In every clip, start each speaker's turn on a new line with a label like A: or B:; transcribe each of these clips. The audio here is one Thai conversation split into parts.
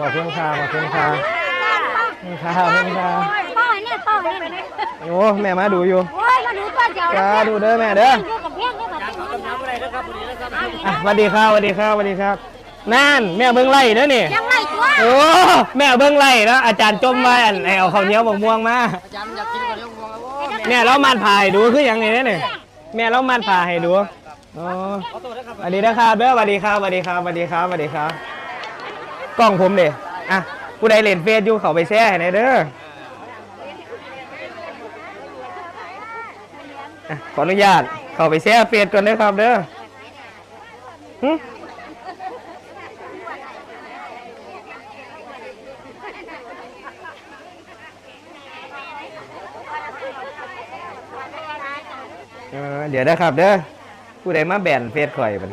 A: ขอบคุณค่ะขอบคุณค่ะขอบคุณค่ะขอบคุณค่ะ
B: พ่อเนี่ยพ่อเนี่ย
A: โอ้แม่มาดูอยู่
B: โอ้ยมาดูตัวเดียว
A: จ้าดูเด้อแม่เด้อ
B: ดูกับเพียงได้แบบนี้
A: อะสวัสดีครับสวัสดีครับสวัสดีครับนั่นแม่เบิ้งไล่เด้อนี่
B: ยังไงตัว
A: โอ้แม่เบิ้งไล่แล้วอาจารย์จมไว้อันให้เอาข้าวเหนียวมะม่วงมา
C: อาจารย์อยากกินก๋วยเตี๋ยวงวงแล้วโอ้
A: แม่เรามันผ่าให้ดูคืออย่างนี้เนี่ยแม่เรามันผ่าให้ดูอ๋อสวัสดีนะครับเด้อสวัสดีครับสวัสดีครับสวัสดีครับสวัสดีครับ กล้องผมเด้อะผู้ใดเล่นเฟซอยู่เขาไปแชร์ให้หนอยเด้ออะขออนุญาตเขาไปแชร์เฟซก่อนเด้อครับเด้อหึเออเดี๋ยวนะครับเด้อผู้ใดมาแบนเฟซข่อยมัน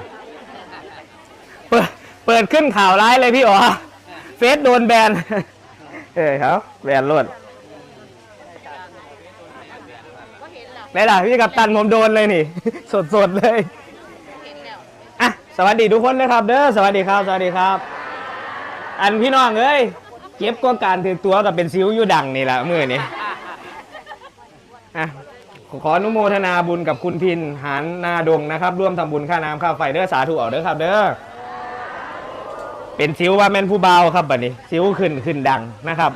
A: เปิด เปิดขึ้นข่าวร้ายเลยพี่อ๋อเฟซโดนแบน เออครับแบนรวดไหนล่ะพี่กับตันผมโดนเลยนี่ สดๆเลยอะสวัสดีทุกคนเลยครับ เด้อสวัสดีครับ สวัสดีครับ อันพี่น้องเอ้ยเก็บก็การถือตัวกับเป็นซิวอยู่ดังนี่แหละมือนี้อะขออนุโมทนาบุญกับคุณพินหานนาดงนะครับ ร่วมทำบุญค่าน้ำค่าไฟเด้อสาธุเอาเด้อครับ เด้อ เป็นซิวว่าแม่นผู้เบาครับบัดนี้ซิวขึ้นขึ้นดังนะครับ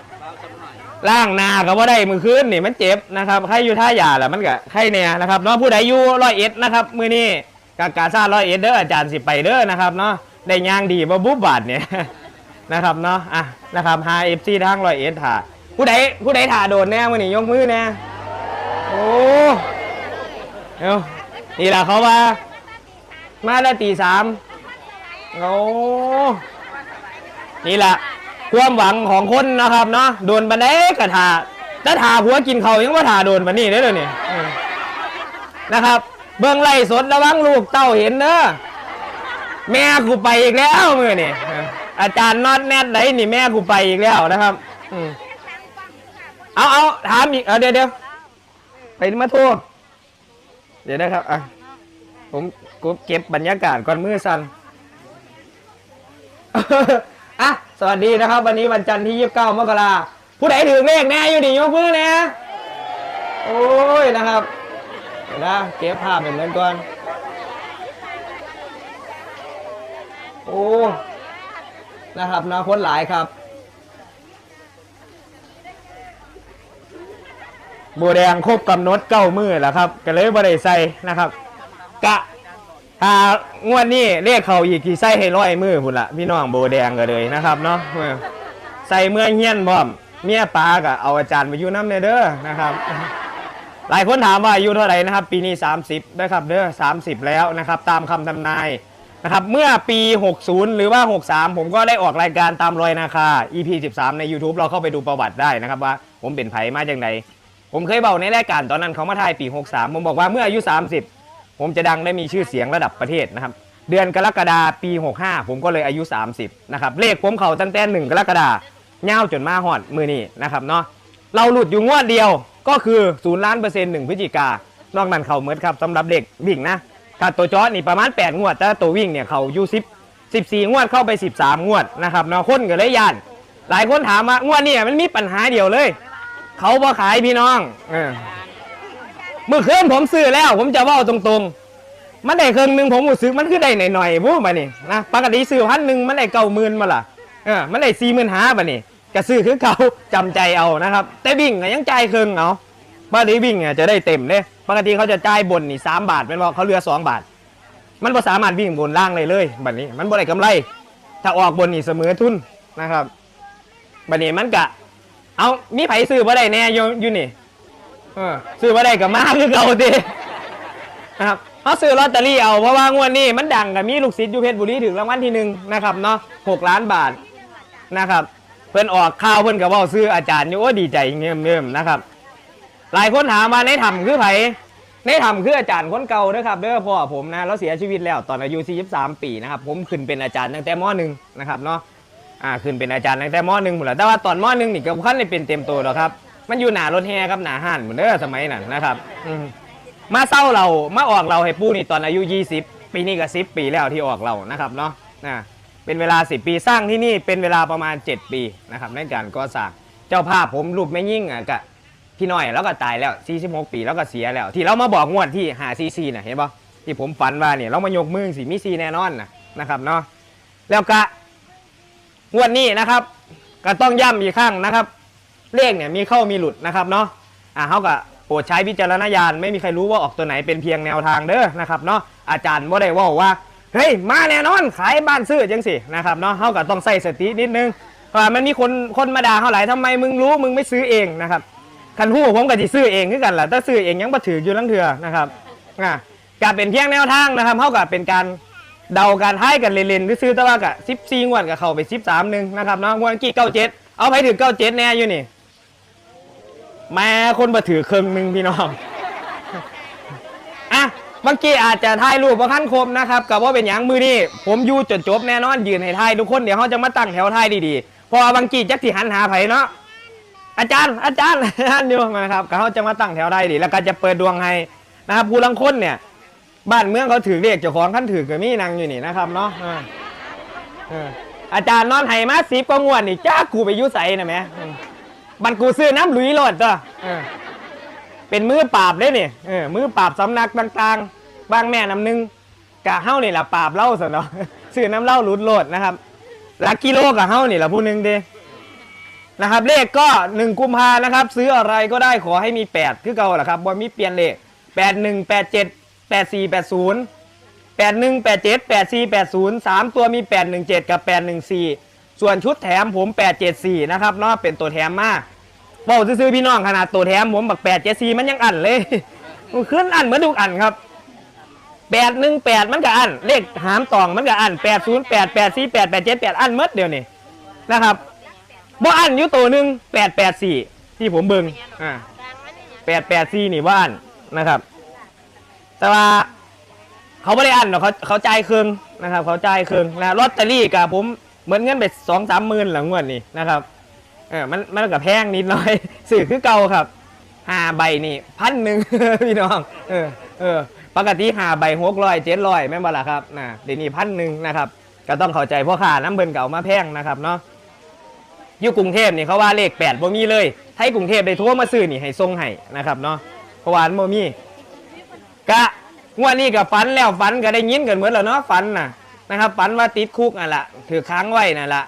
A: ล่างนาก็ว่าได้มือคืนนี่มันเจ็บนะครับใครอยู่ท่ายาแหละมันก็ใครเนี่ยนะครับเนาะผู้ใดอยู่ร้อยเอ็ดนะครับมือนี้กากาซาร้อยเอ็ดเด้ออาจารย์สิไปเด้อนะครับเนาะได้ย่างดีบ่บุบบาทเนี่ยนะครับเนาะอะนะครับหาเอฟซีทางร้อยเอ็ดถ่าผู้ใดผู้ใดถ่าโดนแน่มือนี้ยกมือแน่โอ้เอ้านี่แหละเขาว่ามาได้วตีสามโอ้ นี่แหละความหวังของคนนะครับเนาะโดนบันไดกระถาถ้าถาหัวกินเขายังว่าถาโดนบันนี่ได้เลยนี่นะครับ เบื้องไล่สดระวังลูกเต้าเห็นเนอะแม่กูไปอีกแล้วมือนี่อาจารย์นอตแนทไหนนี่แม่กูไปอีกแล้วนะครับอเอาเอาถามอีกเอเดี๋ยวเดี๋ยวไปมาโทษเดี๋ยวนะครับอะผมกูเก็บบรรยากาศก่อนมือสั่น อะสวัสดีนะครับ วันนี้วันจันทร์ที่ 29 มกราผู้ใดถือเลขแน่อยู่นี่ยกมือแน่โอ้ยนะครับเดี๋ยวนะเก็บภาพเป็นเงินก่อนโอ้นะครับนะคนหลายครับโบแดงครบกำหนดเก้ามือแล้วครับ ก็เลยบ่ได้ใส่นะครับ กะ ถ้างวดนี้เรียกเขาอีกกี่ไส้ให้ร้อยมือพุ่นละพี่น้องโบแดงก็เลยนะครับเนาะใส่เมื่อเฮี้ยนพร้อมเมียปลาก็เอาอาจารย์ไปอยู่น้ำเนเด้อนะครับ หลายคนถามว่าอายุเท่าไหร่นะครับ ปีนี้ 30นะครับเด้อ30 แล้วนะครับ ตามคำทำนายนะครับเมื่อปี 60 หรือว่า 63 ผมก็ได้ออกรายการตามรอยนาคา EP 13 ใน YouTube เราเข้าไปดูประวัติได้นะครับว่าผมเป็นไผมาจากไหนผมเคยบอกในรายการตอนนั้นเขามาถ่ายปี 63 ผมบอกว่าเมื่ออายุ 30 ผมจะดังได้มีชื่อเสียงระดับประเทศนะครับ เดือนกรกฎาปี 65 ผมก็เลยอายุ 30 นะครับ เลขผมเขาตั้งแต่หนึ่งกรกฎาเง่าจนมาหอดมือนี่นะครับเนาะเราหลุดอยู่งวดเดียวก็คือศูนย์ล้านเปอร์เซ็นต์หนึ่งพฤศจิกานอกนั้นเขาเหมือนครับสำหรับเด็กวิ่งนะถ้าตัวจอนี่ประมาณ 8 งวด แต่ตัววิ่งเนี่ยเขาอยู่10 14 งวดเข้าไป 13 งวดนะครับเนาะคนก็เลยยานหลายคนถามว่างวดนี้มันมีปัญหาเดียวเลย เขาบ่ขายพี่น้องเออ เมื่อคืนผมซื้อแล้ว ผมจะเว่าตรงๆ มันได้เครื่องหนึงผมรู้สึกมันคือได้หน่อยๆพูดมานี่นะปกติซื้อพันหนึ่งมันได้เก้าหมื่นมาล่ะเออมันได้สี่หมื่นห้าบานี่ก็ซื้อคือเขาจำใจเอานะครับ แต่วิ่งก็ยังจ่ายเครื่องเอาปกติวิ่งอะจะได้เต็มเลยปกติเขาจะจ่ายบนนี่สามบาทเป็นว่าเขาเหลือสองบาท มันบ่สามารถวิ่งบนล่างเลยเลยบัดนี้ มันบ่ได้กำไร ถ้าออกบนนี่เสมอทุนนะครับบัดนี้มันกะ เอามีไผซื้อบ่ได้แน่อยู่อยู่นี่ ออซื้อบ่ได้กับมาคือเก่าตินะครับเขาซื้อลอตเตอรี่เอาเพราะว่างวดนี้มันดังกับมีลูกศิษย์อยู่เพชรบุรีถึงรางวัลที่หนึ่งนะครับเนาะหกล้านบาทนะครับ เพิ่อนออกข่าวเพิ่อนกับว่าซื้ออาจารย์อยู่โอ้ดีใจเงียเงี้ยนะครับ หลายคนถามมาในถ้ำคือไผในถ้ำคืออาจารย์คนเก่านะครับเด้อพ่อผมนะแล้วเสียชีวิตแล้วตอนอายุ 43 ปีนะครับผมขึ้นเป็นอาจารย์ตั้งแต่มหนึ่งนะครับเนาะอ่าขึ้นเป็นอาจารย์ตั้งแต่มหนึ่งหมดแล้วแต่ว่าตอนมหนึ่งนี่ก็ขั้นได้เป็นเต็มตัวหรอกครับ มันอยู่หนารถแห่ครับหนาห้านเหมือนเด้อสมัยนั้นนะครับอืมมาเศร้าเรามาออกเราให้ปู้นี่ตอนอายุ 20 ปีนี้ก็10 ปีแล้วที่ออกเรานะครับเนาะนะเป็นเวลา 10 ปีสร้างที่นี่เป็นเวลาประมาณ 7 ปีนะครับในการก่อสร้างเจ้าภาพผมรูปไม่ยิ่งอะกะพี่น้อยแล้วก็ตายแล้ว46ปีแล้วก็เสียแล้ว ที่เรามาบอกงวดที่หาซีซีน่ะเห็นปะที่ผมฝันว่าเนี่ยเรามายกมือสีมีซีแน่นอนนะนะครับเนาะแล้วก็งวดนี้นะครับ ก็ต้องย้ำอีกครั้งนะครับ เลขเนี่ยมีเข้ามีหลุดนะครับเนาะอ่าเขาก็โปรดใช้วิจารณญาณไม่มีใครรู้ว่าออกตัวไหนเป็นเพียงแนวทางเด้อนะครับเนาะอาจารย์ว่ได้ว่าว่าเฮ้ยมาแน่นอนขายบ้านซื้อจังสินะครับเนาะเขาก็ต้องใส่สตินิดนึงเพราะว่มันมีคนคนมาด่าเขาหลายทำไมมึงรู้มึงไม่ซื้อเองนะครับคันหู้ผมก็จะซื้อเองคือกันแหละถ้าซื้อเองยังมาถืออยู่ลังเถื่อนะครับอ่าก็เป็นเพียงแนวทางนะครับเขาก็เป็นการเดาการท้ายกันเล่นๆซื้อต่ว่ากับสิบสี่งวดกับเข้าไปสิบสามหนึ่งนะครับเนาะงวดกี่เก้าเจ็ดเอาไปถึงเก้าเจ็ดแน่อยู่นี่ แม่คนมาถือเครึ่องหนึ่งพี่น้องอะเมื่อกี้อาจจะถ่ายรูปว่าขั้นคมนะครับกับว่าเป็นอย่างมือนี่ผมอยู่จนจบแน่นอนยืนให้ถ่ายทุกคนเดี๋ยวเขาจะมาตั้งแถวถ่ายดีๆพอบางกีจักสิหันหาไผเนาะอาจารย์อาจารย์อาจารย์เดียวนะครับก็เขาจะมาตั้งแถวได้ดีแล้วก็จะเปิดดวงให้นะครับผู้ลังคนเนี่ย บ้านเมืองเขาถือเรียกเจ้าของขั้นถือก็มีนางอยู่นี่นะครับเนาะอาจารย์นอนไห้มาสีประงวดนี่จ้ากูไปยุใสนะแหม่อืม บันกูซื้อน้ำหลุยโลดจ้ะเออเป็นมือปราบเลยนี่เออมือปราบสำนักต่างๆ บางแม่น้ำหนึงกะเฮ้านี่แหละปราบเล่าสนเนาะ ซื้อน้ำเหล้าหลุดโลดนะครับลักกิโลกะเฮ้านี่แหละผู้หนึ่งเด้นะครับ เลขก็หนึ่งกุมภานะครับ ซื้ออะไรก็ได้ขอให้มีแปดคือเก่าแหละครับบอมีเปลี่ยนเลขแปดหนึ่งแปดเจ็ดแปดสี่แปดศูนย์แปดหนึ่งแปดเจ็ดแปดสี่แปดศูนย์สามตัวมีแปดหนึ่งเจ็ดกับแปดหนึ่งสี่ ส่วนชุดแถมผมแปดเจ็ดสี่นะครับเนาะเป็นตัวแถมมากบอกซื้อพี่น้องขนาดตัวแถมผมบักแปดเจ็ดสี่มันยังอันเลย มันขึ้นอันเหมือนทุกอันครับแปดหนึ่งแปดมันก็อัน เลขหามตองมันก็อันแปดศูนย์แปดแปดสี่แปดแปดเจ็ดแปดอันหมดเดียวนี่นะครับบ่อันอยู่ตัวหนึ่งแปดแปดสี่ที่ผมเบิ่งอ่าแปดแปดสี่นี่ว่าอันนะครับแต่ว่าเขาไม่ได้อันหรอกเขาเขาจ่ายเครื่องนะครับ เขาจ่ายเครื่องนะลอตเตอรี่กับผม เหมือนเงินไปสองสามหมื่นหลังงวดนี่นะครับเออมันมันกับแพงนิดหน่อยสื่อคือเก่าครับหาใบนี่พันหนึ่งพี่น้อง เออเออปกติหาใบหกร้อยเจ็ดร้อยแม่นบ่ล่ะครับนะเดี๋ยวนี้พันหนึ่งนะครับ ก็ต้องเข้าใจพ่อค้าน้ำเบิ่นเก่ามาแพงนะครับเนาะอยู่กรุงเทพนี่เขาว่าเลขแปดบ่มีเลยให้กรุงเทพได้โทรมาซื้อนี่ให้ส่งให้นะครับเนาะเพราะว่านบ่มีกะงวดนี้กับฝันแล้วฝันก็ได้ยินกันเหมือนแล้วเนาะฝันน่ะ นะครับฝันว่าติดคุกอะละถือค้างไว้น่ะละ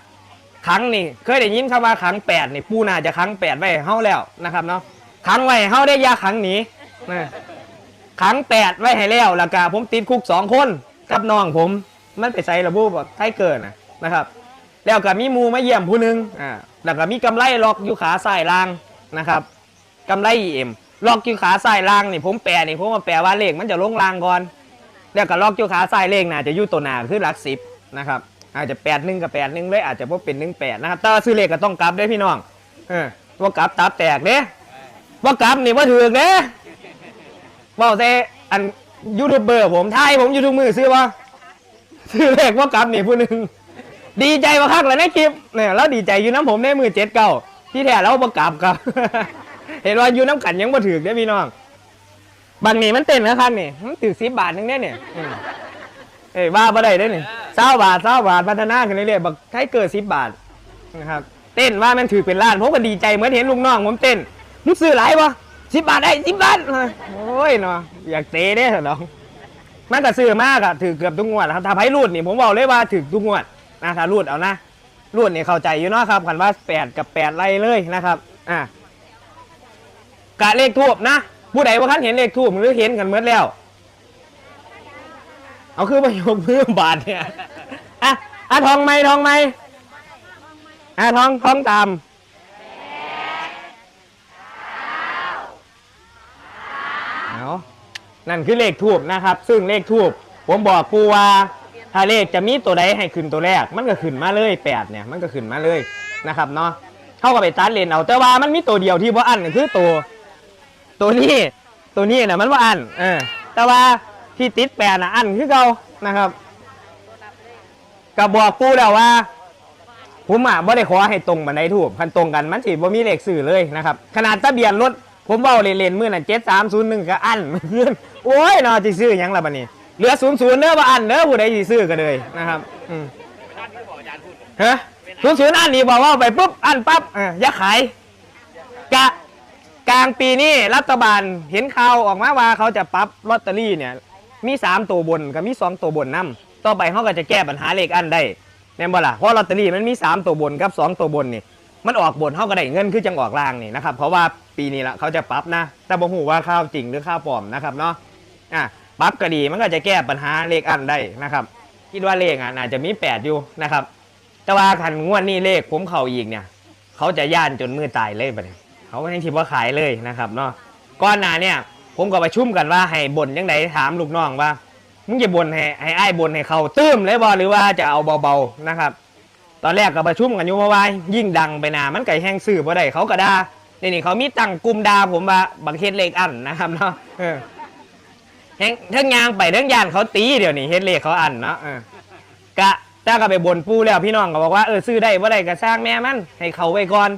A: ค้างนี่เคยได้ยินคำว่าค้างแปดนี่ปูน่าจะค้างแปดไว้ให้เฮาแล้วนะครับเนาะค้างไว้ให้เฮาได้ยาค้างหนีนะค้างแปดไว้ให้แล้วแล้วก็ผมติดคุกสองคนกับน้องผมมันไปใส่ระบุแบบไทเกินนะนะครับ แล้วก็มีมูมาเยี่ยมผู้หนึงอ่าแล้วก็มีกำไรล็อกอยู่ขาซ้ายล่างนะครับกำไรเอ็มล็อกอยู่ขาซ้ายล่างนี่ผมแปลนี่ผมมาแปลว่าเลขมันจะลงล่างก่อน แล้วก็ล็อกอยู่ขาซ้ายเลขน่าจะอยู่ตัวหนาคือหลักสิบนะครับอาจจะแปดหนึ่งกับแปดหนึ่งเลยอาจจะพบเป็นหนึ่งแปดนะครับแต่ว่าซื้อเลขก็ต้องกลับด้อพี่น้องเออว่ากลับตับแตกเด้ว่ากลับนี่ว่าถือเด้ว่าแต่อันยูทูบเบอร์ผมไทยผมยูทูบมือซื้อว่าซื้อเลขว่ากลับนี่ผู้หนึ่งดีใจมาคักเลยในคลิปเนี่ยแล้วดีใจอยู่น้ำผมในมือเจ็ดเก้าที่แท้แล้วประกลับครับ เห็นว่าอยู่น้ำกันยังมาถือได้พี่น้อง บางนี่มันเต้นนะครับนี่มันถือสิบบาทนึงเนี่ยเนี่ยอืมเอ้ยว่าบ่ได้เด้อนี่เศร้าบาทเศร้าบาทพัฒนาขึ้นเรื่อยๆบักไทยเกิดสิบบาทนะครับเต้นว่ามันถือเป็นล้านผมก็ดีใจเหมือนเห็นลูกน้องผมเต้นมึงซื้อหลายวะสิบบาทได้สิบบาทโอ้ยเนาะอยากเตะเด้อน้องมันก็ซื้อมากอะถือเกือบทุกงวดนะครับถ้าไพ่รูดนี่ผมบอกเลยว่าถือทุกงวดนะถ้ารูดเอานะรูดเนี่ยเข้าใจอยู่เนาะครับคันว่าแปดกับแปดไล่เลยนะครับอะกะเลขทูบนะ ผู้ใดว่าคันเห็นเลขทูบหรือเห็นกันเมื่อแล้ว เอาคือประโยคพื้นบาทเนี่ยอะอะทองไหมทองไหมอะทองทองตามเอานั่นคือเลขทูบนะครับ ซึ่งเลขทูบผมบอกปูว่าถ้าเลขจะมีตัวใดให้ขึ้นตัวแรก มันก็ขึ้นมาเลยแปดเนี่ยมันก็ขึ้นมาเลยนะครับเนาะเข้ากับไปตัดเลนเอาแต่ว่ามันมีตัวเดียวที่ว่าอันก็คือตัว ตัวนี้ตัวนี้นะมันว่าอันเออแต่ว่าที่ติดแปดนะอันคือเก่านะครับกับบอกปูแล้วว่าผมอะบ่ได้ขอให้ตรงบันไดถูกคันตรงกันมันสิบ่มีเลขสื่อเลยนะครับ ขนาดทะเบียนรถผมเว้าเล่นมื้อนั้น7301ก็อันเพื่อนโอ้ยนอสิซื้อยังละบัดนี้เหลือ00เด้อว่าอันเด้อผู้ใดสิซื้อก็เลยนะครับอืมฮะศูนย์ศูนย์อันนี้บอกว่าไปปุ๊บอันปั๊บอออย่าขายกะ กลางปีนี้รัฐบาลเห็นข่าวออกมาว่าเขาจะปรับลอตเตอรี่เนี่ยมีสามตัวบนกับมีสองตัวบนนํต่อไปเขาก็จะแก้ปัญหาเลขอันได้แน่นบ่ล่ะเพราะลอตเตอรี่มันมีสามตัวบนกับสองตัวบนนี่มันออกบนเขาก็ได้เงินคือจังออกล่างนี่นะครับเพราะว่าปีนี้ละเขาจะปรับนะ แต่บ่ฮู้ว่าข้าวจริงหรือข้าวปลอมนะครับเนาะอะปรับก็ดีมันก็จะแก้ปัญหาเลขอันได้นะครับคิดว่าเลขอะน่าจะมีแปดอยู่นะครับแต่ว่าคันงวดนี้เลขผมเข่าอีกเนี่ย เขาจะย่านจนมือตายเลยปเนี่ย เขาไม่ทิว่าขายเลยนะครับเนาะก้อนหนาเนี่ย ผมก็ไปชุ่มกันว่าให้บ่นยังไงถามลูกน้องว่ามึงจะบ่นให้ให้ไอ้บ่นให้เขาตื้มเลยบ่หรือว่าจะเอาเบาๆนะครับ ตอนแรกก็ประชุมกันอยู่เพราะว่ายิ่งดังไปหนามันไก่แห้งสื่อบ่ได้เขาก็ด่านี่นี่เขามีตั้งกลุ่มดาผมว่าบังเฮ็ดเลขอันนะครับเนาะเออแห้งทั้งยางไปทั้งยานเขาตีเดี๋ยวนี้เฮ็ดเลขเขาอันเนาะกะจ้าก็ไปบ่นปูแล้วพี่น้องก็บอกว่าเออซื้อได้ว่าได้ก็สร้างแม่มันให้เขาไว้ก่อน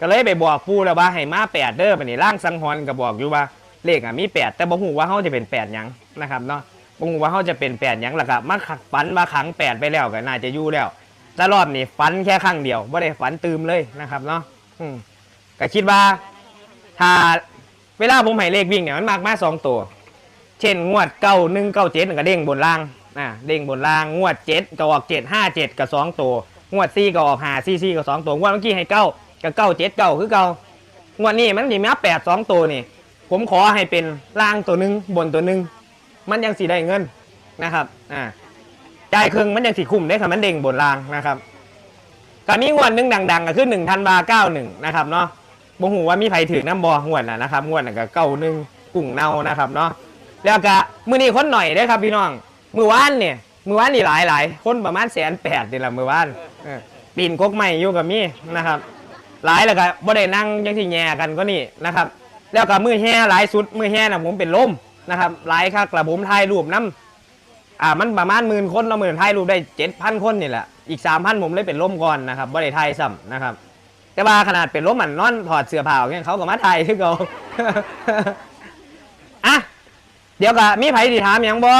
A: ก็เลยไปบอกปู่แล้วว่าให้มาแปดเด้อไปนี่ร่างสังหรณ์ก็บอกอยู่ว่าเลขอะมีแปดแต่บ่ฮู้ว่าเขาจะเป็นแปดยังนะครับเนาะบ่ฮู้ว่าเขาจะเป็นแปดยังแล้วก็มาขักฝันมาขังแปดไปแล้วก็น่าจะอยู่แล้วแต่รอบนี้ฝันแค่ครั้งเดียวบ่ได้ฝันตืมเลยนะครับเนาะอืมก็คิดว่า ถ้าเวลาผมให้เลขวิ่งเนี่ยมันมากมาสองตัว เช่นงวดเก้าหนึ่งเก้าเจ็ดก็เด้งบนล่างอ่าเด้งบนล่างงวดเจ็ดก็ออกเจ็ดห้าเจ็ดกับสองตัวงวดซี่ก็ออกหาซี่ซี่กับสองตัวงวดเมื่อกี้ให้เก้า กับเก้าเจ็ดเก้าคือเก้างวดนี้มันสิมาแปดสองตัวนี่ ผมขอให้เป็นล่างตัวหนึ่งบนตัวหนึ่งมันยังสีได้เงินนะครับอ่าจ่ายครึ่งมันยังสีคุ้มได้ค่ะมันเด้งบนล่างนะครับก็มีงวดหนึ่งดังๆก็คือหนึ่งธันวาเก้าหนึ่งนะครับเนาะบ่หูว่ามีไผถือน้ำบองวดน่ะนะครับงวดน่ะก็เก้าหนึ่งกุ้งเน่านะครับเนาะแล้วก็มือนี้คนหน่อยได้ครับพี่น้องมือวานเนี่ยมือวานนี่หลายหลายคนประมาณแสนแปดนี่แหละมือวานปีนกกใหม่อยู่กับมี่นะครับ หลายแล้วก็บ่ได้นั่งยังที่แย่กันก็นี่นะครับ แล้วก็มือแห่หลายสุดมือแห่น่ะผมเป็นลมนะครับหลายครับกระผมถ่ายรูปน้ำอ่ามันประมาณหมื่นคนเราหมื่นถ่ายรูปได้เจ็ดพันคนนี่แหละอีกสามพันผมเลยเป็นลมก่อนนะครับบ่ได้ถ่ายซ้ำนะครับแต่ว่าขนาดเป็นลมมันนอนถอดเสื้อผ้าออกเนี่ยเขาก็มาถ่ายคือเขาอะเดี๋ยวก็มีไผที่ถามยังบ่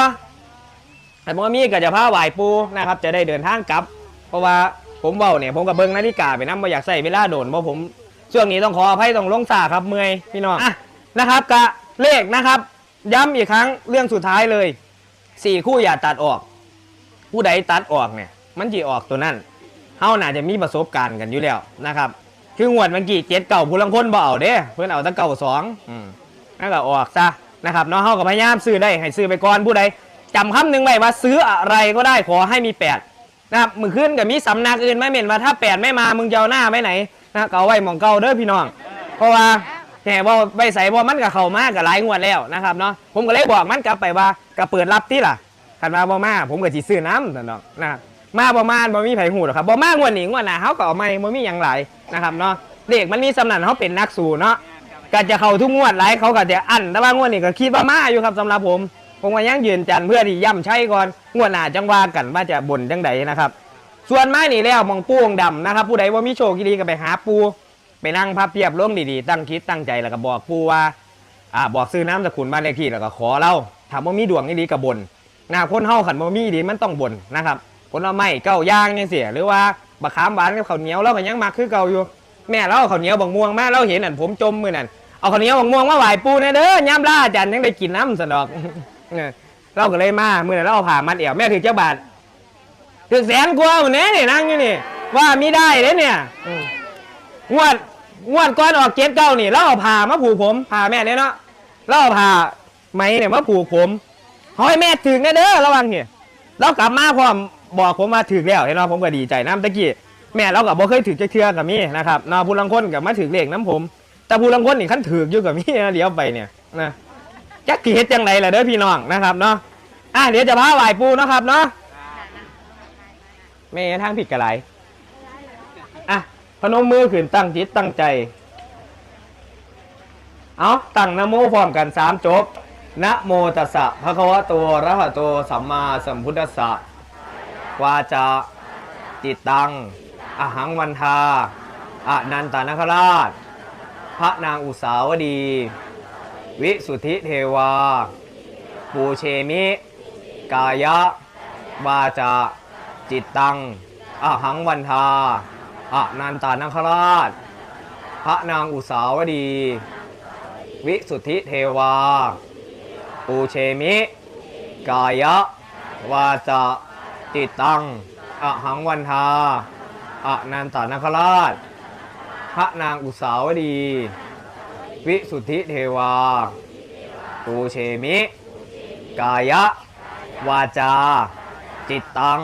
A: แต่บ่มีก็จะพาไหวปูนะครับ จะได้เดินทางกลับ เพราะว่า ผมเว้าเนี่ยผมกับเบิ่งนาฬิกาไปนำบ่อยากใส่เวลาโดนเพราะผมช่วงนี้ต้องขออภัยต้องลงสาครับเมื่อยพี่น้องอะนะครับกะเลขนะครับ ย้ำอีกครั้งเรื่องสุดท้ายเลยสี่คู่อย่าตัดออก ผู้ใดตัดออกเนี่ย มันจีออกตัวนั้นเฮาน่าจะมีประสบการณ์กันอยู่แล้วนะครับ คืองวดเมื่อกี้เจ็ดเก่าผู้ลังคนบ่เอาเด้เพื่อนเอาแตั้งเก่าสองอืมนั่นก็ออกซะนะครับเนาะเฮากับพยายามซื้อได้ให้ซื้อไปก่อนผู้ใดจำคำหนึ่งไว้ว่าซื้ออะไรก็ได้ขอให้มีแปด นะครับมือขึ้นกับมีสำนักอื่นไม่เหม็นว่าถ้าแปดไม่มามึงจะเอาหน้าไปไหนนะก็เอาไว้หมองเก่าเด้อพี่น้อง เพราะว่าแหมว่าใบใส่บ่มันกับเขามากกับหลายงวดแล้วนะครับเนาะผมก็เลยบอกมันกลับไปว่าก็เปิดรับที่ล่ะคันมาบ่มาผมก็สิซื้อน้ำนั่นเนาะนะครับมาบ่มาบ่มีไผหูหรอกครับบ่มางวดนี้งวดหน้าเฮาก็เอาใหม่บ่มีหยังหลายนะครับเนาะเลขมันมีสำนันเฮาเป็นนักสู้เนาะก็จะเข้าทุกงวดหลายเขาก็จะอั้นแต่ว่างวดนี้ก็คิดว่ามาอยู่ครับสำหรับผม ผมก็ยังยืนจันเพื่อที่ย่ำใช้ก่อนงวดหน้าจังว่ากันว่าจะบ่นจังใดนะครับ ส่วนไม้นี่แล้วมองปูองดำนะครับ ผู้ใดว่ามีโชคดีก็ไปหาปูไปนั่งพับเพียบลงดีๆ ตั้งคิดตั้งใจแล้วก็บอกปูว่าอ่าบอกซื้อน้ำสกุลบ้านเลขที่แล้วก็ขอเล่าถามว่ามีดวงนี่ดีกับบนนะคนเฮาขันบ่มีดีมันต้องบนนะครับผลไม้เก้าย่างยังเสียหรือว่าบะขามหวานกับข้าวเหนียวเราก็ยังมักคือเก่าอยู่ แม่เราเอาข้าวเหนียวบางม่วงมาเราเห็นอันผมจมมือนั่นเอาข้าวเหนียวบางม่วงมาไหว้ปูน่เด้อย่ำล่าจันยังได้กินน้ำสนอก เออเราก็เลยมาเมื่อนั้นเราเอาผ่ามัดเอวแม่ถือเจ้าบาทถือแสนกว่าหมดเนี้นี่นั่งอยู่นี่ ว่ามีได้เด้เนี่ยอืมงวดงวดก่อนออกเจ็ดเก้านี่เราเอาผ่ามาผูกผมผ่าแม่เนี่ยเนาะเราเอาผ่าไหมเนี่ยมาผูกผมขอให้แม่ถึงแน่เด้อระวังเนี่ยเรากลับมาพร้อมบอกผมมาถึงแล้วเห็นเนาะผมก็ดีใจน้ำตะกี้แม่เรากับบ่เคยถึงจะเทือกับมี่นะครับเนาะผู้ลังคนกับมาถึงเลขน้ำผม แต่ผู้ลังคนนี่ขั้นถึกอยู่กับมี่เดี๋ยวไปเนี่ยนะ จักกี่เฮ็ดจังไรล่ะเด้อพี่น้องนะครับเนาะอะเดี๋ยวจะพาไหวปูเนาะครับเนาะแม่ทางผิดกระไรอะพนมมือขึ้นตั้งจิตตั้งใจ เอาตั้งนะโมพร้อมกันสามจบนะโมตัสสะภะคะวะโตอะระหะโตสัมมาสัมพุทธัสสะวาจาจิตตังอหังวันทาอนันตานคราช พระนางอุสาวดี วิสุทธิเทวา ปูเชมิ กายะวาจาจิตตังอะหังวันทาอะนันตานคราช พระนางอุสาวดี วิสุทธิเทวา ปูเชมิ กายะวาจาจิตตังอะหังวันทาอะนันตานคราช พระนางอุสาวดี วิสุทธิเทวาปูเชมิ กายะ วาจา จิตตัง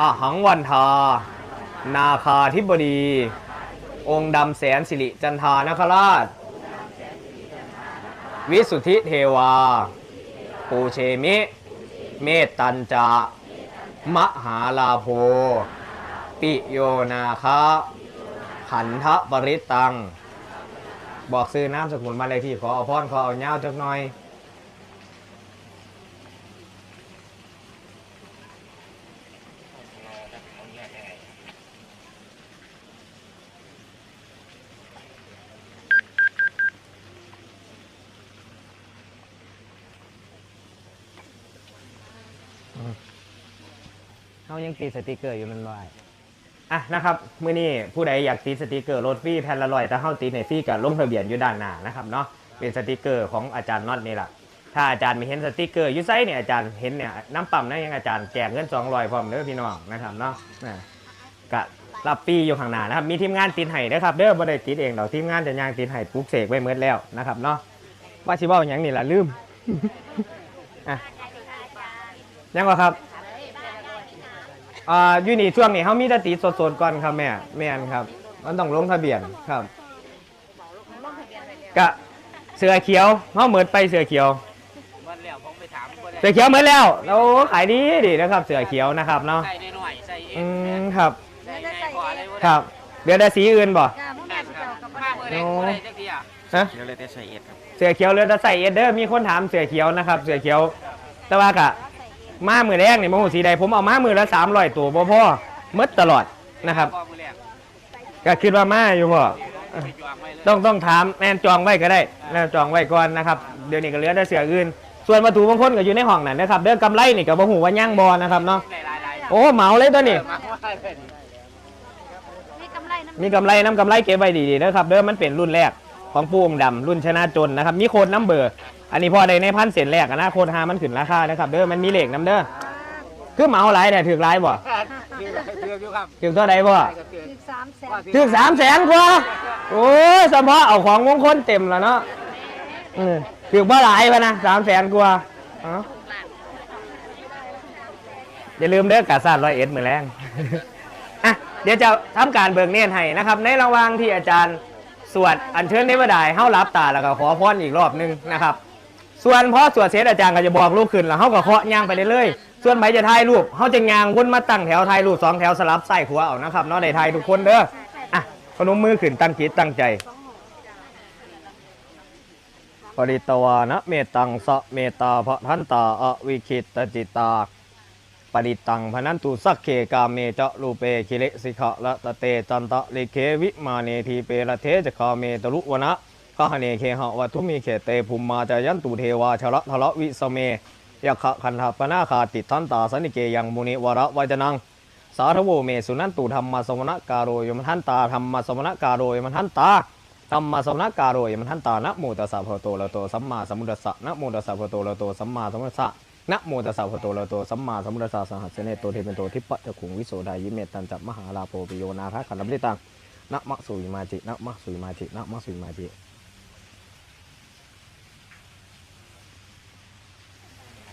A: อหังวันทา นาคาธิบดี องค์ดำแสนสิริจันทานคราช วิสุทธิเทวา ปูเชมิ เมตตัญจะ มหาลาโภ ปิโยนาคะขันทะปริตัง บอกซื้อน้ำสกุลมาเลยที่ขอเอาพรขอเอาเงาจักหน่อย เขายังติดสติกเกอร์อยู่มันลอย อะนะครับมื้อนี้ผู้ใดอยากติดสติกเกอร์รถฟรีแผ่นละร้อยแต่เฮาติดในฟรีกับลงทะเบียนอยู่ด้านหน้านะครับเนาะเป็นสติกเกอร์ของอาจารย์น็อตนี่แหละถ้าอาจารย์ไม่เห็นสติกเกอร์ยู่ไซเนี่ยอาจารย์เห็นเนี่ยน้ำปั๊มนั่นยังอาจารย์แจกเงิน200พร้อมเด้อพี่น้องนะครับเนาะกะรับปีอยู่ข้างหน้านะครับมีทีมงานติดให้นะครับเด้อบ่ได้ติดเองดอกทีมงานจะย่างติดให้ปลุกเสกไว้เมื่อแล้วนะครับเนาะว่าสิเว้าหยังนี่ล่ะลืมอะยังว่าครับ อ่าอยู่นี่ช่วงนี้เขามีแต่ติดสดๆก่อนครับแม่แม่นครับ มันต้องลงทะเบียนครับกะเสือเขียวเขาเหมือนไปเสือเขียว
C: วันแล้วผมไปถามคน
A: เสือเขียวเหมือนแล้วเราขายดีดีนะครับ เสือเขียวนะครับเนาะ
C: ใส่หน่อยใส่เอ
A: อื
C: ง
A: มครับ
C: ใส่ไงก่อนเลย
A: ครับเดี๋ยวได้สีอื่นบ่
B: จ้าพวก
C: แม่
B: แม่
C: ค
B: สิ
C: รับ
B: เจ้ากับ
C: ข้ามือแดงคนใดจักทีอะ
A: ฮะ
D: เดี๋ยวเลยแต่ใส่เอ็ดครับ
A: เสือเขียวเรือจะใส่เอสเดอร์มีคนถามเสือเขียวนะครับ เสือเขียว แต่ว่ากะ มามือแรกนี่โมโหสีใดผมเอามามือละสามร้อยตัวบ่พ่อหมดตลอดนะครับ
C: พ่อมือแรก
A: ก็คิดว่ามาอยู่พ่อ
C: ไปจวงไว้เลย
A: ต้องต้องถามแม่นจองไว้ก็ได้แล้วจองไว้ก่อนนะครับเดี๋ยวนี้ก็เหลือแต่เสืออื่น ส่วนวัตถุมงคลก็อยู่ในห้องนั่นนะครับเด้อกำไรนี่ก็บ่ฮู้ว่าย่างบ่นะครับเนาะ
C: หลายหลาย
A: โอ้เหมาเลยตัวนี้
C: มาว่าเป็น
B: มีกำไรน้ำ
A: มีกำไรน้ำกำไรเก็บไว้ดีๆนะครับเด้อมันเป็นรุ่นแรกของปูองค์ดำรุ่นชนะจนนะครับ มีโค้ดน้ำเบอร์ อันนี้พอได้ในพันเศษแรกอะนะโค้ดหามันขึ้นราคานะครับเด้อมันมีเลขน้ำเด้อคือเหมาหลายเนี่ยถือหลายบ่
C: คือคืออยู่ครับ
A: ถือเท่าใดบ่
C: คือ
B: อีกสามแสน
A: ถือสามแสนกว่าโอ้ยเฉพาะเอาของมงคลเต็มแล้วเนาะเออถือบ่หลายพะนะสามแสนกว่าเอ้าอย่าลืมเด้อกาซาดร้อยเอ็ดมือแรงอะเดี๋ยวจะทำการเบิกเนตรให้นะครับ ในระหว่างที่อาจารย์สวดอัญเชิญเทวดาให้เฮารับตาแล้วก็ขอพรอีกรอบหนึงนะครับ ส่วนพอสวดเสร็จอาจารย์ก็จะบอกลูกขึ้นแล้วเฮาก็เคาะย่างไปเรื่อยๆส่วนใบจะถ่ายรูปเฮาจะย่างวนมาตั้งแถวถ่ายรูปสองแถวสลับใส่หัวเอานะครับเนาะได้ถ่ายทุกคนเด้ออะพนมมือขึ้นตั้งจิตตั้งใจปริตวานะเมตังสะเมตตาพระทันตาอวิคิตจิตตาปริตังพนันตุสักเคกาเมจะรูเปคิเลสิกะละตะเตจันตะลิเควิมาเนทีเปละเทจะคาเมตลุวนะ กะหเนเคหะวัตุมีเขเตภูมิมาจายันตุเทวาชะละทะละวิสเมยะขะคันธปนาคาติทันตาสนิเกยังมุนิวระวจนัง สาธโวเมสุนันตุธรรมสมณการโรยมทันตาธรรมสมณการโรยมทันตาธรรมสมณการโรยมทันตานะโมตัสสะภะโตอะระโตสัมมาสัมพุทธัสสะนะโมตัสสะภะโตอะระโตสัมมาสัมพุทธัสสะนะโมตัสสะภะโตอะระโตสัมมาสัมพุทธัสสะสหัสเนโตเทเป็นโตทิปะจะขุงวิโสดายิเมตันจัมมหาลาโภปิโยนาคาขันธปริตังนะมะสุยมาจินะมะสุยมาจินะมะสุยมาจิ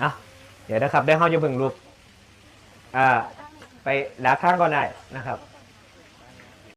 A: อะเดี๋ยวนะครับได้เข้าจะเพิ่งรูปอ่า ไปดักข้างก่อนได้นะครับ